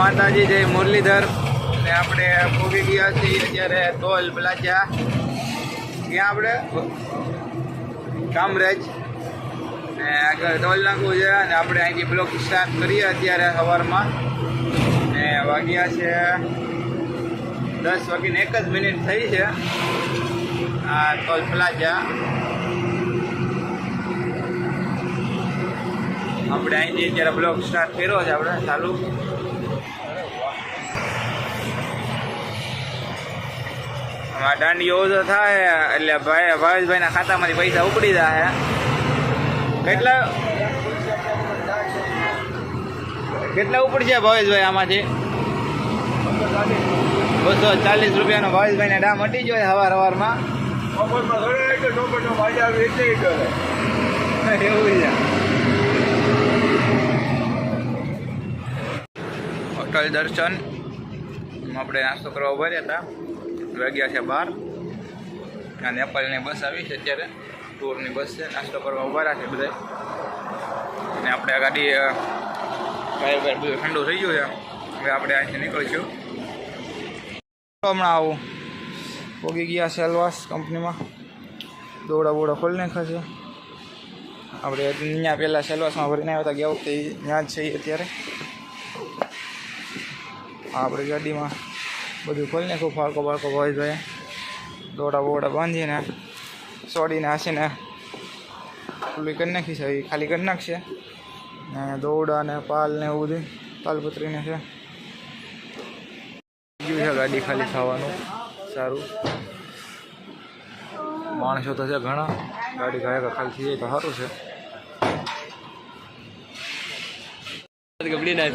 માતાજી, જય મુરલીધર. અને આપણે પોગી ગયા છીએ અત્યારે ધોલ બલાચા ત્યાં આપણે કામરેજ. ને આગળ ધોલ નાખવું છે અને આપણે અહીંથી બ્લોક સ્ટાર્ટ કરીએ અત્યારે સવારમાં. ને વાગ્યા છે દસ વાગીને એક જ મિનિટ થઈ છે આ ધોલ પ્લાઝા. આપણે અહીંથી અત્યારે બ્લોક સ્ટાર્ટ કર્યો છે આપણે ચાલુ. દાંડીઓ ઓછો થાય, એટલે ભાઈ, ભાવેશભાઈના ખાતામાંથી પૈસા ઉપડી જાય કેટલા? કેટલા ઉપડશે ભાવેશભાઈ આમાંથી? બસો ચાલીસ રૂપિયાનો ભાવેશભાઈને દામ હટી જોઈએ સવાર સવારમાં એવું છે. હોટલ દર્શન. આપણે નાસ્તો કરવા ઊભા રહ્યા હતા. વાગ્યા છે બાર. આ નેપાળની બસ આવી છે અત્યારે. ટૂરની બસ છે. નાસ્તો કરવા ઊભા છે બધા અને આપણે આ ગાડી અ, ભાઈ બધું ઠંડુ થઈ ગયું છે. હવે આપણે અહીંથી નીકળીશું. હમણાં આવું. પોગી ગયા સેલવાસ કંપનીમાં. દોડા બોડા ખોલી નાખ્યા છે. આપણે અહીંયા પહેલાં સેલવાસમાં ભરીને આવ્યા હતા. ગયા વખતે ત્યાં જ છીએ અત્યારે. આપણે ગાડીમાં બધું ખોલી ખૂબ ફાળકો બાળકો હોય જોઈએ દોડા બોડા બાંધીને સોડીને હસીને ખુલ્લી કરી નાખી છે એ ખાલી કરી નાખશે. ને દોડા ને પાલ ને એવું બધું તાલપત્રીને છે. ગયું છે ગાડી ખાલી થવાનું સારું. માણસો તો છે ઘણા ગાડી ઘાય ખાલી થઈ જાય તો સારું છે. ગબડી નાચ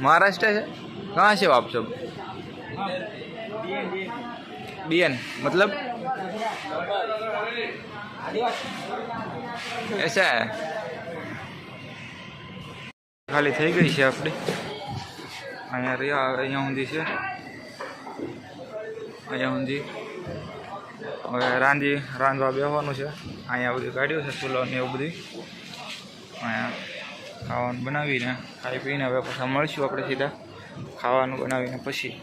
महाराष्ट्र से कहाँ से हो आप सब बीएन मतलब ऐसा है ખાલી થઈ ગઈ છે આપણી અહીંયા રહ્યા અહીંયા ઊંધી છે અહીંયા ઊંધી હવે રાંધી રાંધવા બેસવાનું છે અહીંયા બધું કાઢ્યું છે ચૂલો ને એવું બધું અહીંયા ખાવાનું બનાવીને ખાઈ પીને હવે પાછા મળશું આપણે સીધા ખાવાનું બનાવીને પછી.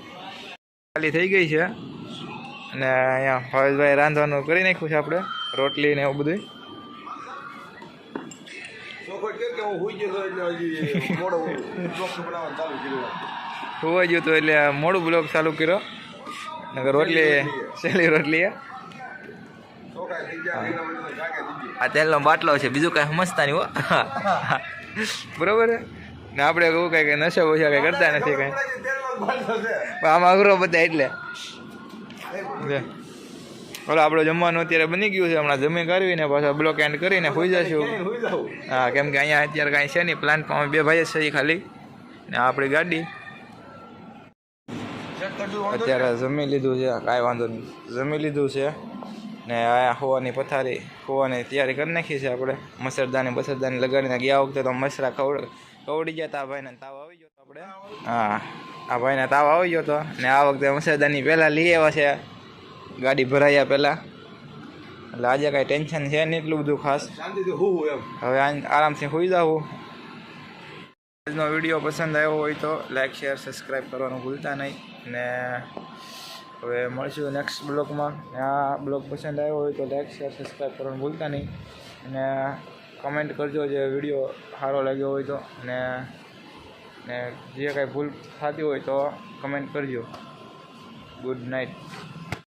ખાલી થઈ ગઈ છે. અને અહીંયા હવેશભાઈ રાંધવાનું કરી નાખ્યું છે આપણે રોટલી ને એવું બધું હોવા ગયું તો એટલે મોડું બ્લોગ ચાલુ કર્યો નગર રોટલી સહેલી રોટલી આ તેલનો બાટલો છે બીજું કાંઈ સમજતા નહીં હો. બરોબર ને આપણે કહું કાંઈ નશો ઓછા કાંઈ કરતા નથી કાંઈ. આમાં અઘરો બધા એટલે. ઓલો આપણું જમવાનું અત્યારે બની ગયું છે હમણાં જમી કરવીને પાછા બ્લોક એન્ડ કરીને હોઈ જશું. હા કેમ કે અહીંયા અત્યારે કાંઈ છે નહીં પ્લાન્ટમાં પણ બે ભાઈ જ છે ખાલી. ને આપણી ગાડી. અત્યારે જમી લીધું છે કાંઈ વાંધો નહીં. જમી લીધું છે. ને આ હોવાની પથારી હોવાની તૈયારી કરી નાખી છે આપણે. મસરદાની બસરદાની લગાડીને ગયા વખતે તો મસરા ખવડ કવડી ગયા તા ભાઈને તાવ આવી ગયો તો આપણે. હા આ ભાઈને તાવ આવી ગયો તો. ને આ વખતે મસરદાની પહેલાં લઈ આવ્યા છે. ગાડી ભરાયા પહેલાં. એટલે આજે કાંઈ ટેન્શન છે નહીં એટલું બધું ખાસ. હવે આરામથી હોઈ જાવું આજનો વીડિયો પસંદ આવ્યો હોય તો લાઈક શેર સબસ્ક્રાઈબ કરવાનું ભૂલતા નહીં. ને હવે મળીશું નેક્સ્ટ બ્લોગમાં. આ બ્લોગ પસંદ આવ્યો હોય તો લાઈક શેર સબસ્ક્રાઈબ કરવાનું ભૂલતા નહીં. અને કમેન્ટ કરજો જે વીડિયો સારો લાગ્યો હોય તો. ને ને જે કાંઈ ભૂલ થતી હોય તો કમેન્ટ કરજો. Good night